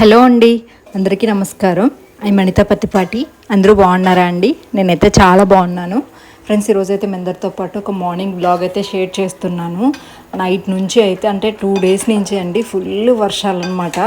Hello అండి అందరికీ నమస్కారం. ఐ మణిత పత్తిపాటి. అందరూ బాగున్నారా అండి? నేనైతే చాలా బాగున్నాను. ఫ్రెండ్స్ ఈరోజు అయితే మీ అందరితో పాటు ఒక మార్నింగ్ బ్లాగ్ అయితే షేర్ చేస్తున్నాను. నైట్ నుంచి అయితే అంటే టూ డేస్ నుంచి అండి ఫుల్ వర్షాలు అనమాట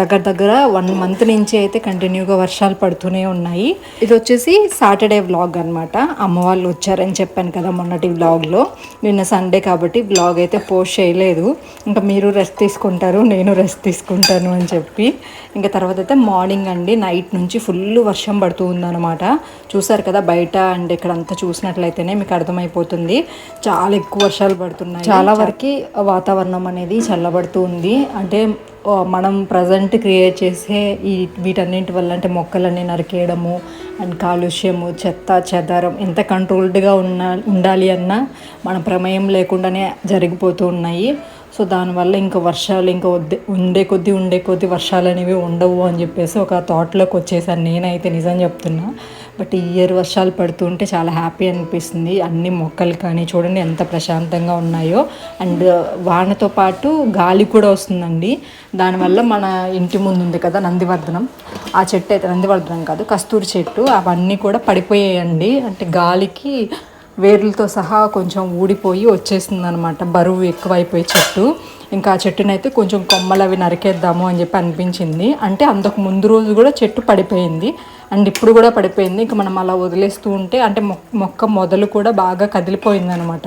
దగ్గర దగ్గర వన్ మంత్ నుంచి అయితే కంటిన్యూగా వర్షాలు పడుతూనే ఉన్నాయి. ఇది వచ్చేసి సాటర్డే వ్లాగ్ అనమాట అమ్మ వాళ్ళు వచ్చారని చెప్పాను కదా మొన్నటి వ్లాగ్లో నిన్న సండే కాబట్టి వ్లాగ్ అయితే పోస్ట్ చేయలేదు. ఇంకా మీరు రెస్ట్ తీసుకుంటారు నేను రెస్ట్ తీసుకుంటాను అని చెప్పి. ఇంకా తర్వాత అయితే మార్నింగ్ అండి నైట్ నుంచి ఫుల్ వర్షం పడుతూ ఉందన్నమాట. చూసారు కదా బయట అండ్ ఇక్కడ అంతా చూసినట్లయితేనే మీకు అర్థమైపోతుంది. చాలా ఎక్కువ వర్షాలు పడుతున్నాయి. చాలా వరకు వాతావరణం అనేది చల్లబడుతూ ఉంది. అంటే మనం ప్రజెంట్ క్రియేట్ చేసే ఈ వీటన్నింటి వల్ల అంటే మొక్కలన్నీ నరికేయడము అండ్ కాలుష్యము చెత్త చెదారం ఎంత కంట్రోల్డ్గా ఉన్న ఉండాలి అన్నా మన ప్రమేయం లేకుండానే జరిగిపోతూ ఉన్నాయి. సో దానివల్ల ఇంకా వర్షాలు ఇంకా ఉండే కొద్దీ ఉండే కొద్దీ వర్షాలు అనేవి ఉండవు అని చెప్పేసి ఒక థాట్లోకి వచ్చేసాను నేనైతే నిజం చెప్తున్నా. బట్ ఈ ఇయర్ వర్షాలు పడుతుంటే చాలా హ్యాపీ అనిపిస్తుంది. అన్ని మొక్కలు కానీ చూడండి ఎంత ప్రశాంతంగా ఉన్నాయో. అండ్ వానతో పాటు గాలి కూడా వస్తుందండి. దానివల్ల మన ఇంటి ముందు ఉంది కదా నందివర్ధనం. ఆ చెట్టు అయితే నందివర్ధనం కాదు కస్తూరి చెట్టు. అవన్నీ కూడా పడిపోయాయండి. అంటే గాలికి వేర్లతో సహా కొంచెం ఊడిపోయి వచ్చేసింది అనమాట బరువు ఎక్కువైపోయి చెట్టు. ఇంకా ఆ చెట్టునైతే కొంచెం కొమ్మలు అవి నరికేద్దాము అని చెప్పి అనిపించింది. అంటే అంతకు ముందు రోజు కూడా చెట్టు పడిపోయింది. అండ్ ఇప్పుడు కూడా పడిపోయింది. ఇంకా మనం అలా వదిలేస్తూ ఉంటే అంటే మొక్క మొక్క మొదలు కూడా బాగా కదిలిపోయింది అనమాట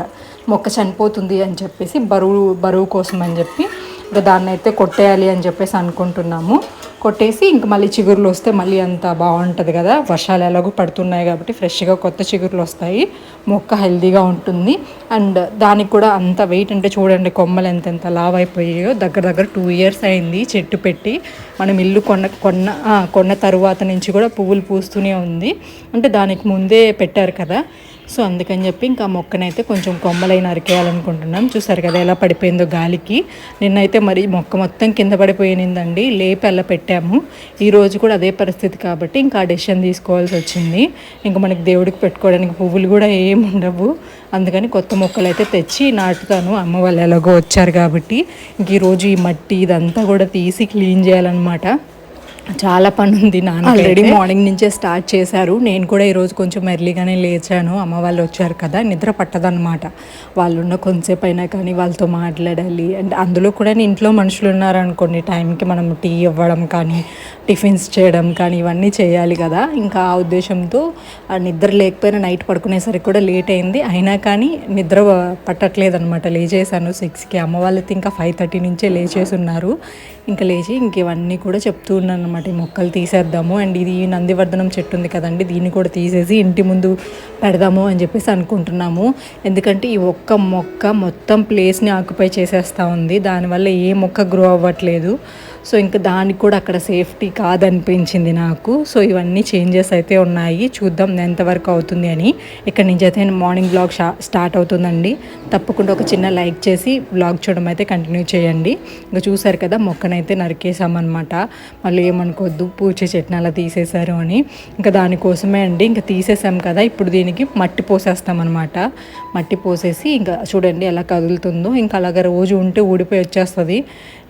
మొక్క చనిపోతుంది అని చెప్పేసి బరువు బరువు కోసం అని చెప్పి ఇంకా దాన్ని అయితే కొట్టేయాలి అని చెప్పేసి అనుకుంటున్నాము. కొట్టేసి ఇంక మళ్ళీ చిగురులు వస్తే మళ్ళీ అంత బాగుంటుంది కదా. వర్షాలు ఎలాగో పడుతున్నాయి కాబట్టి ఫ్రెష్గా కొత్త చిగురులు వస్తాయి. మొక్క హెల్దీగా ఉంటుంది. అండ్ దానికి కూడా అంత వెయిట్ అంటే చూడండి కొమ్మలు ఎంత ఎంత లావ్ అయిపోయాయో. దగ్గర దగ్గర టూ ఇయర్స్ అయింది చెట్టు పెట్టి. మనం ఇల్లు కొన్న కొన్న కొన్న తరువాత నుంచి కూడా పువ్వులు పూస్తూనే ఉంది. అంటే దానికి ముందే పెట్టారు కదా. సో అందుకని చెప్పి ఇంకా మొక్కనైతే కొంచెం కొమ్మలైన అరికేయాలనుకుంటున్నాం. చూసారు కదా ఎలా పడిపోయిందో గాలికి. నిన్నైతే మరి మొక్క మొత్తం కింద పడిపోయినిందండి. లేపి అలా పెట్టాము. ఈరోజు కూడా అదే పరిస్థితి కాబట్టి ఇంకా ఆ డెసిషన్ తీసుకోవాల్సి వచ్చింది. ఇంకా మనకి దేవుడికి పెట్టుకోవడానికి పువ్వులు కూడా ఏమి ఉండవు. అందుకని కొత్త మొక్కలు అయితే తెచ్చి నాటుతాను. అమ్మ వాళ్ళు ఎలాగో వచ్చారు కాబట్టి ఇంక ఈరోజు ఈ మట్టి ఇదంతా కూడా తీసి క్లీన్ చేయాలన్నమాట. చాలా పని ఉంది నాన్న ఆల్రెడీ మార్నింగ్ నుంచే స్టార్ట్ చేశారు. నేను కూడా ఈరోజు కొంచెం ఎర్లీగానే లేచాను. అమ్మ వాళ్ళు వచ్చారు కదా నిద్ర పట్టదనమాట వాళ్ళు ఉన్న కొంతసేపు అయినా కానీ వాళ్ళతో మాట్లాడాలి. అండ్ అందులో కూడా ఇంట్లో మనుషులు ఉన్నారనుకోండి టైంకి మనం టీ ఇవ్వడం కానీ టిఫిన్స్ చేయడం కానీ ఇవన్నీ చేయాలి కదా. ఇంకా ఆ ఉద్దేశంతో ఆ నిద్ర లేకపోయినా నైట్ పడుకునేసరికి కూడా లేట్ అయింది. అయినా కానీ నిద్ర పట్టట్లేదు అనమాట లేచేసాను సిక్స్కి అమ్మ వాళ్ళతో ఇంకా ఫైవ్ థర్టీ నుంచే లేచేసి ఉన్నారు. ఇంకా లేచి ఇంక ఇవన్నీ కూడా చెప్తూ ఉన్నాను అనమాట ఈ మొక్కలు తీసేద్దాము. అండ్ ఇది నందివర్ధనం చెట్టు ఉంది కదండి దీన్ని కూడా తీసేసి ఇంటి ముందు పెడదాము అని చెప్పేసి అనుకుంటున్నాము. ఎందుకంటే ఈ ఒక్క మొక్క మొత్తం ప్లేస్ని ఆక్యుపై చేసేస్తూ ఉంది. దానివల్ల ఏ మొక్క గ్రో అవ్వట్లేదు. సో ఇంకా దానికి కూడా అక్కడ సేఫ్టీ కాదనిపించింది నాకు. సో ఇవన్నీ చేంజెస్ అయితే ఉన్నాయి. చూద్దాం ఎంతవరకు అవుతుంది అని. ఇక్కడ నుంచి అయితే మార్నింగ్ బ్లాగ్ స్టార్ట్ అవుతుందండి. తప్పకుండా ఒక చిన్న లైక్ చేసి బ్లాగ్ చూడడం అయితే కంటిన్యూ చేయండి. ఇంకా చూసారు కదా మొక్కనైతే నరికేసామన్నమాట మళ్ళీ ఏమనుకోవద్దు పూచే చెట్టుని అలా తీసేశారు అని. ఇంకా దానికోసమే అండి ఇంకా తీసేసాం కదా. ఇప్పుడు దీనికి మట్టి పోసేస్తామన్నమాట. మట్టి పోసేసి ఇంకా చూడండి ఎలా కదులుతుందో. ఇంకా అలాగ రోజు ఉంటే ఊడిపోయి వచ్చేస్తుంది.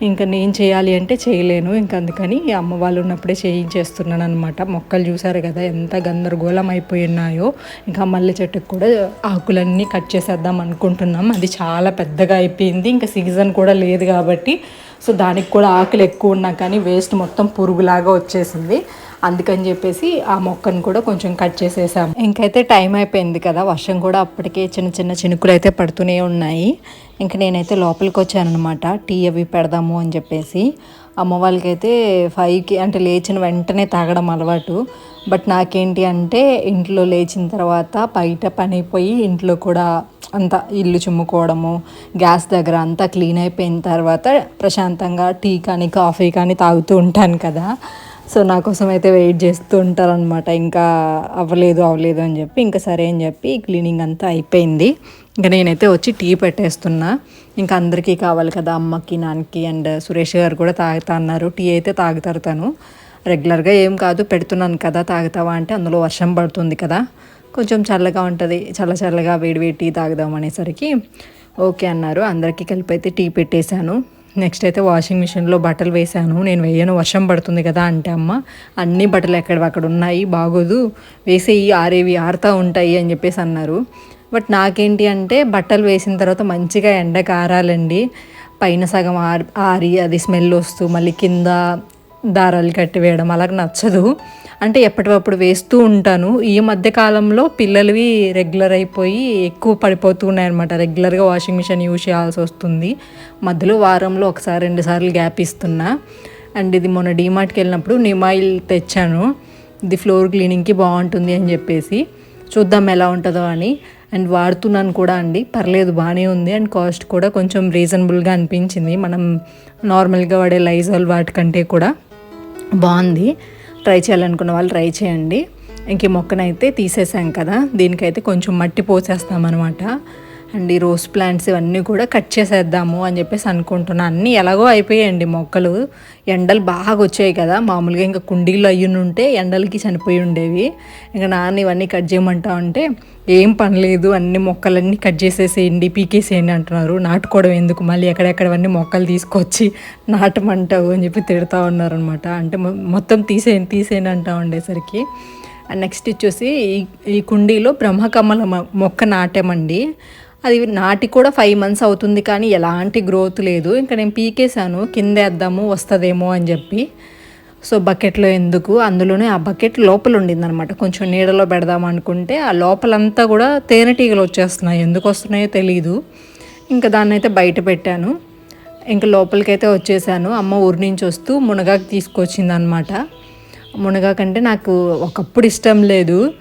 ఇంకా నేను చేయాలి అంటే చేయలేను. ఇంకా అందుకని అమ్మ వాళ్ళు ఉన్నప్పుడే చేయించేస్తున్నాను అనమాట మొక్కలు చూసారు కదా ఎంత గందరగోళం అయిపోయి ఉన్నాయో. ఇంకా మల్లె చెట్టుకు కూడా ఆకులన్నీ కట్ చేసేద్దాం అనుకుంటున్నాం. అది చాలా పెద్దగా అయిపోయింది. ఇంకా సీజన్ కూడా లేదు కాబట్టి. సో దానికి కూడా ఆకులు ఎక్కువ ఉన్నా కానీ వేస్ట్ మొత్తం పురుగులాగా వచ్చేసింది. అందుకని చెప్పేసి ఆ మొక్కను కూడా కొంచెం కట్ చేసేసాం ఇంకైతే టైం అయిపోయింది కదా వర్షం కూడా అప్పటికే చిన్న చిన్న చినుకులు అయితే పడుతూనే ఉన్నాయి. ఇంక నేనైతే లోపలికి వచ్చానమాట టీ అవి పెడదాము అని చెప్పేసి. అమ్మ వాళ్ళకైతే ఫైవ్కి అంటే లేచిన వెంటనే తాగడం అలవాటు. బట్ నాకేంటి అంటే ఇంట్లో లేచిన తర్వాత బయట పని అయిపోయి ఇంట్లో కూడా అంతా ఇల్లు చిమ్ముకోవడము గ్యాస్ దగ్గర అంతా క్లీన్ అయిపోయిన తర్వాత ప్రశాంతంగా టీ కానీ కాఫీ కానీ తాగుతూ ఉంటాను కదా. సో నా కోసం అయితే వెయిట్ చేస్తూ ఉంటారనమాట ఇంకా అవ్వలేదు అవ్వలేదు అని చెప్పి ఇంకా సరే అని చెప్పి క్లీనింగ్ అంతా అయిపోయింది. ఇంకా నేనైతే వచ్చి టీ పెట్టేస్తున్నా. ఇంకా అందరికీ కావాలి కదా అమ్మకి నాన్నకి అండ్ సురేష్ గారు కూడా తాగుతా అన్నారు. టీ అయితే తాగుతారు తను. రెగ్యులర్గా ఏం కాదు పెడుతున్నాను కదా తాగుతావా అంటే అందులో వర్షం పడుతుంది కదా. కొంచెం చల్లగా ఉంటుంది చల్ల చల్లగా వేడి వేడి టీ తాగుదాం అనేసరికి ఓకే అన్నారు. అందరికీ కలిపి అయితే టీ పెట్టేశాను. నెక్స్ట్ అయితే వాషింగ్ మిషన్లో బట్టలు వేశాను. నేను వేయను వర్షం పడుతుంది కదా అంటే అమ్మ. అన్ని బట్టలు ఎక్కడ ఉన్నాయి బాగోదు. వేసేయి ఆరేవి ఆరుతూ ఉంటాయి అని చెప్పేసి అన్నారు. బట్ నాకేంటి అంటే బట్టలు వేసిన తర్వాత మంచిగా ఎండ కారాలండి. పైన సగం ఆరి ఆరి అది స్మెల్ వస్తూ మళ్ళీ కింద దారాలు కట్టి వేయడం అలాగ నచ్చదు. అంటే ఎప్పటికప్పుడు వేస్తూ ఉంటాను. ఈ మధ్య కాలంలో పిల్లలవి రెగ్యులర్ అయిపోయి ఎక్కువ పడిపోతూ ఉన్నాయన్నమాట. రెగ్యులర్గా వాషింగ్ మిషన్ యూజ్ చేయాల్సి వస్తుంది. మధ్యలో వారంలో ఒకసారి రెండు సార్లు గ్యాప్ ఇస్తున్నా. అండ్ ఇది మొన్న డీమార్ట్కి వెళ్ళినప్పుడు నిమాయిల్ తెచ్చాను. ఇది ఫ్లోర్ క్లీనింగ్కి బాగుంటుంది అని చెప్పేసి. చూద్దాం ఎలా ఉంటుందో అని. అండ్ వాడుతున్నాను కూడా అండి. పర్లేదు బాగానే ఉంది. అండ్ కాస్ట్ కూడా కొంచెం రీజనబుల్గా అనిపించింది. మనం నార్మల్గా వాడే లైజాల్ వాటికంటే కూడా బాగుంది. ట్రై చేయాలనుకున్న వాళ్ళు ట్రై చేయండి. ఇంక ఈ మొక్కనైతే తీసేసాం కదా దీనికైతే కొంచెం మట్టి పోసేస్తామన్నమాట. అండ్ ఈ రోజ్ ప్లాంట్స్ ఇవన్నీ కూడా కట్ చేసేద్దాము అని చెప్పేసి అనుకుంటున్నాను అన్నీ ఎలాగో అయిపోయాయండి మొక్కలు. ఎండలు బాగా వచ్చాయి కదా. మామూలుగా ఇంకా కుండీలు అయ్యి ఉంటే ఎండలకి చనిపోయి ఉండేవి. ఇంకా నాన్న ఇవన్నీ కట్ చేయమంటా ఉంటే ఏం పని లేదు అన్ని మొక్కలన్నీ కట్ చేసేసేయండి పీకేసేయండి అంటున్నారు. నాటుకోవడం ఎందుకు? మళ్ళీ ఎక్కడెక్కడవన్నీ మొక్కలు తీసుకొచ్చి నాటమంటావు అని చెప్పి తిడతా ఉన్నారనమాట అంటే మొ- మొత్తం తీసేయండి తీసేయండి అంటా ఉండేసరికి. అండ్ నెక్స్ట్ వచ్చేసి ఈ ఈ కుండీలో బ్రహ్మకమల మొక్క నాటామండి. అది నాటి కూడా ఫైవ్ మంత్స్ అవుతుంది కానీ ఎలాంటి గ్రోత్ లేదు. ఇంకా నేను పీకేశాను కింద వేద్దాము వస్తుందేమో అని చెప్పి. సో బకెట్లో ఎందుకు? అందులోనే ఆ బకెట్ లోపల ఉండిందనమాట కొంచెం నీడలో పెడదాం అనుకుంటే ఆ లోపలంతా కూడా తేనెటీగలు వచ్చేస్తున్నాయి. ఎందుకు వస్తున్నాయో తెలియదు ఇంకా దాన్ని అయితే బయట పెట్టాను. ఇంకా లోపలికైతే వచ్చేసాను. అమ్మ ఊరి నుంచి వస్తూ మునగాకు తీసుకొచ్చింది అనమాట మునగాకంటే నాకు ఒకప్పుడు ఇష్టం లేదు.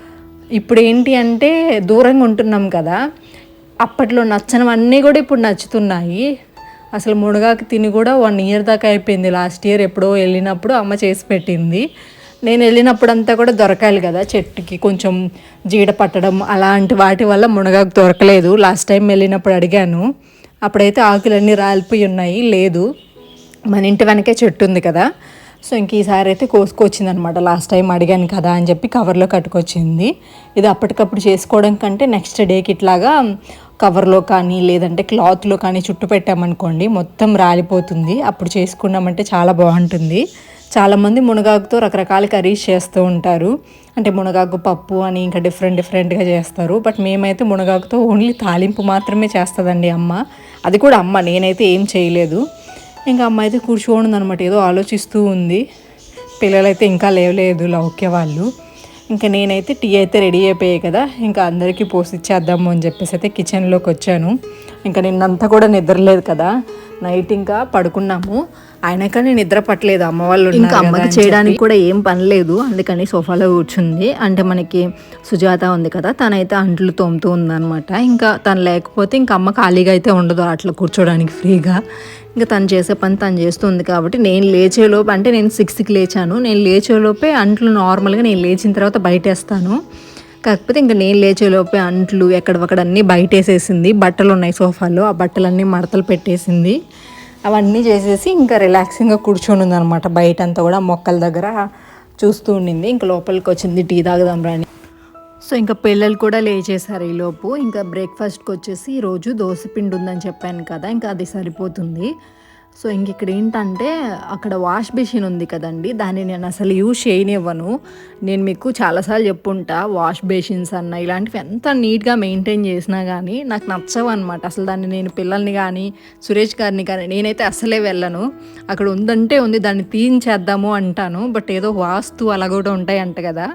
ఇప్పుడు ఏంటి అంటే దూరంగా ఉంటున్నాం కదా. అప్పట్లో నచ్చనివన్నీ కూడా ఇప్పుడు నచ్చుతున్నాయి. అసలు మునగాకు తిని కూడా వన్ ఇయర్ దాకా అయిపోయింది. లాస్ట్ ఇయర్ ఎప్పుడో వెళ్ళినప్పుడు అమ్మ చేసి పెట్టింది. నేను వెళ్ళినప్పుడు అంతా కూడా దొరకాలి కదా చెట్టుకి. కొంచెం జీడ పట్టడం అలాంటి వాటి వల్ల మునగాకు దొరకలేదు. లాస్ట్ టైం వెళ్ళినప్పుడు అడిగాను. అప్పుడైతే ఆకులన్నీ రాలిపోయి ఉన్నాయి. లేదు. మన ఇంటి వెనకే చెట్టు ఉంది కదా. సో ఇంక ఈసారి అయితే కోసుకొచ్చింది అనమాట లాస్ట్ టైం అడిగాను కదా అని చెప్పి కవర్లో కట్టుకొచ్చింది. ఇది అప్పటికప్పుడు చేసుకోవడం కంటే నెక్స్ట్ డేకి ఇట్లాగా కవర్లో కానీ లేదంటే క్లాత్లో కానీ చుట్టు పెట్టామనుకోండి మొత్తం రాలిపోతుంది. అప్పుడు చేసుకున్నామంటే చాలా బాగుంటుంది. చాలామంది మునగాకుతో రకరకాల కర్రీస్ చేస్తూ ఉంటారు. అంటే మునగాకు పప్పు అని ఇంకా డిఫరెంట్ డిఫరెంట్గా చేస్తారు. బట్ మేమైతే మునగాకుతో ఓన్లీ తాలింపు మాత్రమే చేస్తుందండి అమ్మ. అది కూడా అమ్మ నేనైతే ఏం చేయలేదు. ఇంకా అమ్మ అయితే కూర్చోండి అనమాట ఏదో ఆలోచిస్తూ ఉంది. పిల్లలైతే ఇంకా లేవలేదు లౌక్య వాళ్ళు. ఇంకా నేనైతే టీ అయితే రెడీ అయిపోయాయి కదా ఇంకా అందరికీ పోసిచ్చేద్దాము అని చెప్పేసి అయితే కిచెన్లోకి వచ్చాను. ఇంకా నిన్నంతా కూడా నిద్రలేదు కదా నైట్ ఇంకా పడుకున్నాము. అయినా కానీ నిద్ర పట్టలేదు అమ్మ వాళ్ళు ఇంకా అమ్మకి చేయడానికి కూడా ఏం పని లేదు. అందుకని సోఫాలో కూర్చుంది. అంటే మనకి సుజాత ఉంది కదా తనైతే అంట్లు తోముతూ ఉందన్నమాట. ఇంకా తను లేకపోతే ఇంకా అమ్మ ఖాళీగా అయితే ఉండదు అట్లా కూర్చోడానికి ఫ్రీగా. ఇంకా తను చేసే పని తను చేస్తుంది కాబట్టి నేను లేచేలోపు అంటే నేను సిక్స్కి లేచాను. నేను లేచేలోపే అంట్లు నార్మల్గా నేను లేచిన తర్వాత బయటేస్తాను. కాకపోతే ఇంకా నేను లేచేలోపే అంట్లు ఎక్కడొక్కడ అన్నీ బయటేసేసింది. బట్టలు ఉన్నాయి సోఫాలో ఆ బట్టలన్నీ మడతలు పెట్టేసింది. అవన్నీ చేసేసి ఇంకా రిలాక్సింగ్గా కూర్చొని ఉందన్నమాట. బయట అంతా కూడా మొక్కల దగ్గర చూస్తూ ఉండింది. ఇంకా లోపలికి వచ్చింది టీ తాగుదాం రాని. సో ఇంకా పిల్లలు కూడా లేచేశారు ఈలోపు ఇంకా బ్రేక్ఫాస్ట్కి వచ్చేసి ఈరోజు దోశపిండి ఉందని చెప్పాను కదా ఇంకా అది సరిపోతుంది. సో ఇంక ఇక్కడ ఏంటంటే అక్కడ వాష్ బేసిన్ ఉంది కదండి దాన్ని నేను అసలు యూజ్ చేయనివ్వను. నేను మీకు చాలాసార్లు చెప్పుంటా వాష్ బేసిన్స్ అన్న ఇలాంటివి ఎంత నీట్గా మెయింటైన్ చేసినా కానీ నాకు నచ్చవు అనమాట అసలు దాన్ని నేను పిల్లల్ని కానీ సురేష్ గారిని కానీ నేనైతే అసలే వెళ్ళను. అక్కడ ఉందంటే ఉంది దాన్ని తీయించేద్దాము అంటాను. బట్ ఏదో వాస్తు అలా కూడా ఉంటాయి అంట కదా.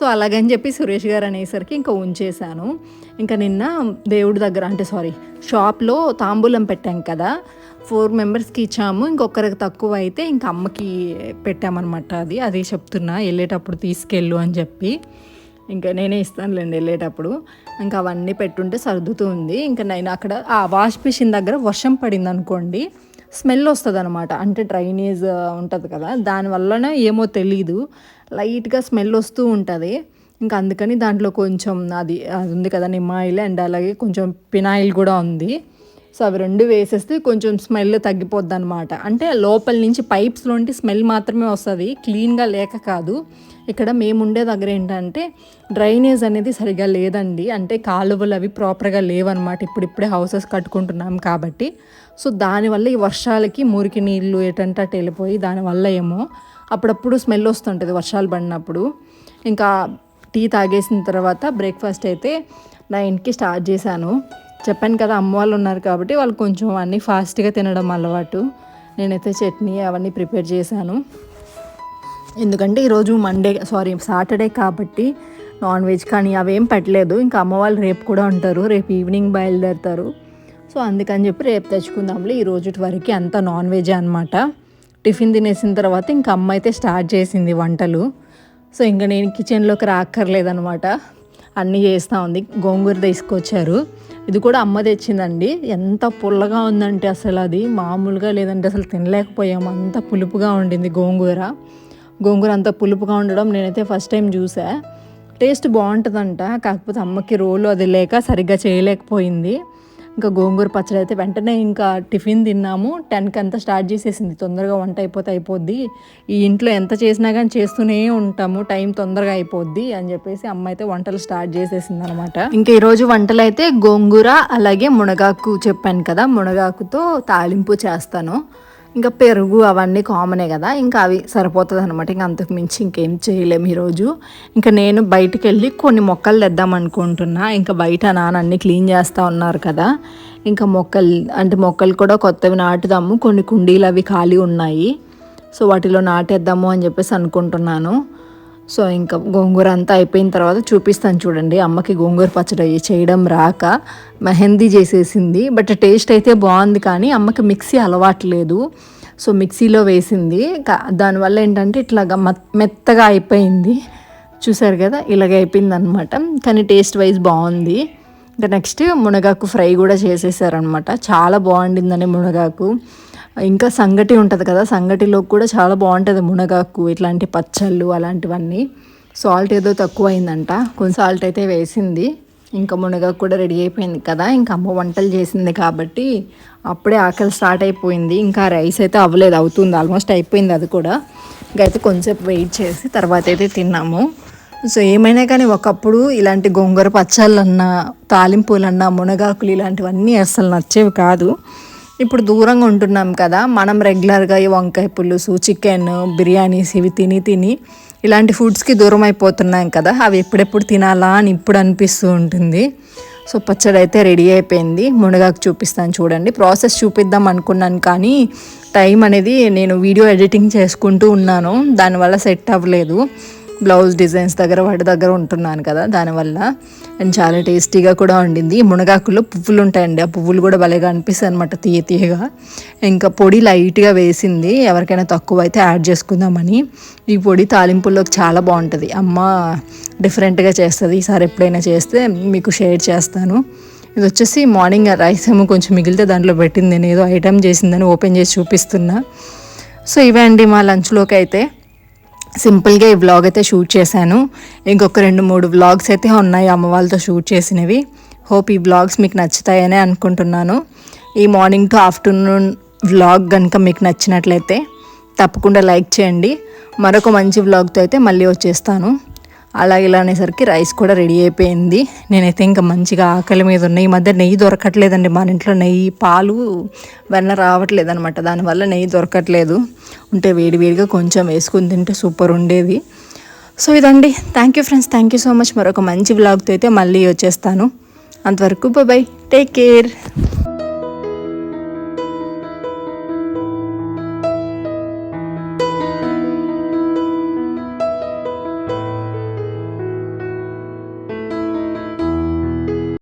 సో అలాగని చెప్పి సురేష్ గారు అనేసరికి ఇంకా ఉంచేశాను. ఇంకా నిన్న దేవుడి దగ్గర అంటే సారీ షాప్లో తాంబూలం పెట్టాం కదా. ఫోర్ మెంబర్స్కి ఇచ్చాము. ఇంకొకరికి తక్కువ అయితే ఇంకా అమ్మకి పెట్టామన్నమాట అది. అదే చెప్తున్నా వెళ్ళేటప్పుడు తీసుకెళ్ళు అని చెప్పి. ఇంకా నేనే ఇస్తానులేండి వెళ్ళేటప్పుడు ఇంకా అవన్నీ పెట్టుంటే సర్దుతూ ఉంది. ఇంకా నేను అక్కడ ఆ వాష్ మిషన్ దగ్గర వర్షం పడింది అనుకోండి స్మెల్ వస్తుంది అనమాట అంటే డ్రైనేజ్ ఉంటుంది కదా దానివల్లనే ఏమో తెలీదు. లైట్గా స్మెల్ వస్తూ ఉంటుంది. ఇంకా అందుకని దాంట్లో కొంచెం అది అది ఉంది కదా నిమ్మాయిల్ అండ్ అలాగే కొంచెం పినాయిల్ కూడా ఉంది. సో అవి రెండు వేసేస్తే కొంచెం స్మెల్ తగ్గిపోద్ది అనమాట అంటే లోపల నుంచి పైప్స్లోంటి స్మెల్ మాత్రమే వస్తుంది క్లీన్గా లేక కాదు. ఇక్కడ మేము ఉండే దగ్గర ఏంటంటే డ్రైనేజ్ అనేది సరిగా లేదండి. అంటే కాలువలు అవి ప్రాపర్గా లేవన్నమాట. ఇప్పుడిప్పుడే హౌసెస్ కట్టుకుంటున్నాం కాబట్టి. సో దానివల్ల ఈ వర్షాలకి మురికి నీళ్ళు ఎటంటే అటు వెళ్ళిపోయి దానివల్ల ఏమో అప్పుడప్పుడు స్మెల్ వస్తుంటుంది వర్షాలు పడినప్పుడు. ఇంకా టీ తాగేసిన తర్వాత బ్రేక్ఫాస్ట్ అయితే నైన్కి స్టార్ట్ చేశాను. చెప్పాను కదా అమ్మ వాళ్ళు ఉన్నారు కాబట్టి వాళ్ళు కొంచెం అన్నీ ఫాస్ట్గా తినడం అలవాటు. నేనైతే చట్నీ అవన్నీ ప్రిపేర్ చేశాను. ఎందుకంటే ఈరోజు మండే సారీ సాటర్డే కాబట్టి నాన్ వెజ్ కానీ అవేం పెట్టలేదు. ఇంకా అమ్మ వాళ్ళు రేపు కూడా ఉంటారు రేపు ఈవినింగ్ బయలుదేరుతారు. సో అందుకని చెప్పి రేపు తెచ్చుకుందాంలే. ఈ రోజు వరకు అంతా నాన్ వెజ్ అనమాట టిఫిన్ తినేసిన తర్వాత ఇంకా అమ్మ అయితే స్టార్ట్ చేసింది వంటలు. సో ఇంకా నేను కిచెన్లోకి రాక్కర్లేదనమాట అన్నీ చేస్తూ ఉంది. గోంగూర తీసుకొచ్చారు. ఇది కూడా అమ్మ తెచ్చిందండి. ఎంత పుల్లగా ఉందంటే అసలు అది. మామూలుగా లేదంటే అసలు తినలేకపోయాము. అంత పులుపుగా ఉండింది గోంగూర. గోంగూర అంత పులుపుగా ఉండడం నేనైతే ఫస్ట్ టైం చూసా. టేస్ట్ బాగుంటుందంట. కాకపోతే అమ్మకి రోలు అది లేక సరిగ్గా చేయలేకపోయింది. ఇంకా గోంగూర పచ్చడి అయితే వెంటనే ఇంకా టిఫిన్ తిన్నాము. టెన్కి అంతా స్టార్ట్ చేసేసింది. తొందరగా వంట అయిపోతే అయిపోద్ది. ఈ ఇంట్లో ఎంత చేసినా కానీ చేస్తూనే ఉంటాము. టైం తొందరగా అయిపోద్ది అని చెప్పేసి అమ్మ అయితే వంటలు స్టార్ట్ చేసేసింది అనమాట ఇంకా ఈరోజు వంటలు అయితే గోంగూర అలాగే మునగాకు చెప్పాను కదా. మునగాకుతో తాలింపు చేస్తాను. ఇంకా పెరుగు అవన్నీ కామనే కదా ఇంకా అవి సరిపోతుంది అనమాట ఇంకా అంతకు మించి ఇంకేం చేయలేము ఈరోజు ఇంకా నేను బయటికి వెళ్ళి కొన్ని మొక్కలు తెద్దాం అనుకుంటున్నా. ఇంకా బయట నాన్న అన్ని క్లీన్ చేస్తూ ఉన్నారు కదా. ఇంకా మొక్కలు అంటే మొక్కలు కూడా కొత్తవి నాటుదాము. కొన్ని కుండీలు అవి ఖాళీ ఉన్నాయి. సో వాటిలో నాటేద్దాము అని చెప్పేసి అనుకుంటున్నాను. సో ఇంకా గోంగూర అంతా అయిపోయిన తర్వాత చూపిస్తాను చూడండి. అమ్మకి గోంగూర పచ్చడి చేయడం రాక మెహందీ చేసేసింది. బట్ టేస్ట్ అయితే బాగుంది కానీ అమ్మకి మిక్సీ అలవాట్లేదు సో మిక్సీలో వేసింది. దానివల్ల ఏంటంటే ఇట్లాగా మెత్తగా అయిపోయింది. చూసారు కదా? ఇలాగ అయిపోయింది అనమాట కానీ టేస్ట్ వైజ్ బాగుంది. ఇంకా నెక్స్ట్ మునగాకు ఫ్రై కూడా చేసేసారనమాట. చాలా బాగుండిందని మునగాకు. ఇంకా సంగటి ఉంటుంది కదా సంగటిలో కూడా చాలా బాగుంటుంది మునగాకు ఇట్లాంటి పచ్చళ్ళు అలాంటివన్నీ. సాల్ట్ ఏదో తక్కువ అయిందంట కొంచెం సాల్ట్ అయితే వేసింది. ఇంకా మునగాకు కూడా రెడీ అయిపోయింది కదా ఇంకా అమ్మ వంటలు చేసింది కాబట్టి అప్పుడే ఆకలి స్టార్ట్ అయిపోయింది. ఇంకా రైస్ అయితే అవ్వలేదు అవుతుంది ఆల్మోస్ట్ అయిపోయింది అది కూడా. ఇంకా అయితే కొంచెం వెయిట్ చేసి తర్వాత అయితే తిన్నాము. సో ఏమైనా కానీ ఒకప్పుడు ఇలాంటి గొంగర పచ్చళ్ళన్నా తాలింపులన్నా మునగాకులు ఇలాంటివన్నీ అస్సలు నచ్చేవి కాదు. ఇప్పుడు దూరంగా ఉంటున్నాం కదా మనం రెగ్యులర్గా ఈ వంకాయ పులుసు చికెన్ బిర్యానీస్ ఇవి తిని తిని ఇలాంటి ఫుడ్స్కి దూరం అయిపోతున్నాం కదా అవి ఎప్పుడెప్పుడు తినాలా అని ఇప్పుడు అనిపిస్తూ ఉంటుంది. సో పచ్చడి అయితే రెడీ అయిపోయింది. మునగాకు చూపిస్తాను చూడండి. ప్రాసెస్ చూపిద్దాం అనుకున్నాను కానీ టైం అనేది నేను వీడియో ఎడిటింగ్ చేసుకుంటూ ఉన్నాను. దానివల్ల సెట్ అవ్వలేదు. బ్లౌజ్ డిజైన్స్ దగ్గర వాటి దగ్గర ఉంటున్నాను కదా దానివల్ల అండ్ చాలా టేస్టీగా కూడా ఉండింది మునగాకుల్లో పువ్వులు ఉంటాయండి ఆ పువ్వులు కూడా భలేగా అనిపిస్తాయి అనమాట తీయ తీయగా. ఇంకా పొడి లైట్గా వేసింది ఎవరికైనా తక్కువ అయితే యాడ్ చేసుకుందామని. ఈ పొడి తాలింపుల్లోకి చాలా బాగుంటుంది. అమ్మ డిఫరెంట్గా చేస్తుంది ఈసారి ఎప్పుడైనా చేస్తే మీకు షేర్ చేస్తాను. ఇది వచ్చేసి మార్నింగ్ రైస్ ఏమో కొంచెం మిగిలితే దాంట్లో పెట్టింది నేను ఏదో ఐటమ్ చేసిందని ఓపెన్ చేసి చూపిస్తున్నా. సో ఇవే అండి మా లంచ్లోకి అయితే సింపుల్గా ఈ వ్లాగ్ అయితే షూట్ చేశాను. ఇంకొక రెండు మూడు వ్లాగ్స్ అయితే ఉన్నాయి అమ్మ వాళ్ళతో షూట్ చేసినవి. హోప్ ఈ వ్లాగ్స్ మీకు నచ్చుతాయని అనుకుంటున్నాను. ఈ మార్నింగ్ టు ఆఫ్టర్నూన్ వ్లాగ్ కనుక మీకు నచ్చినట్లయితే తప్పకుండా లైక్ చేయండి. మరొక మంచి వ్లాగ్తో అయితే మళ్ళీ వచ్చేస్తాను. అలా ఇలా అనేసరికి రైస్ కూడా రెడీ అయిపోయింది. నేనైతే ఇంకా మంచిగా ఆకలి మీద ఉన్నాయి ఈ మధ్య నెయ్యి దొరకట్లేదండి. మన ఇంట్లో నెయ్యి పాలు వెన్న రావట్లేదు అనమాట దానివల్ల నెయ్యి దొరకట్లేదు. ఉంటే వేడివేడిగా కొంచెం వేసుకుని తింటే సూపర్ ఉండేది. సో ఇదండి. Thank you friends thank you so much మరొక మంచి బ్లాగ్తో అయితే మళ్ళీ వచ్చేస్తాను. అంతవరకు బాయ్ టేక్ కేర్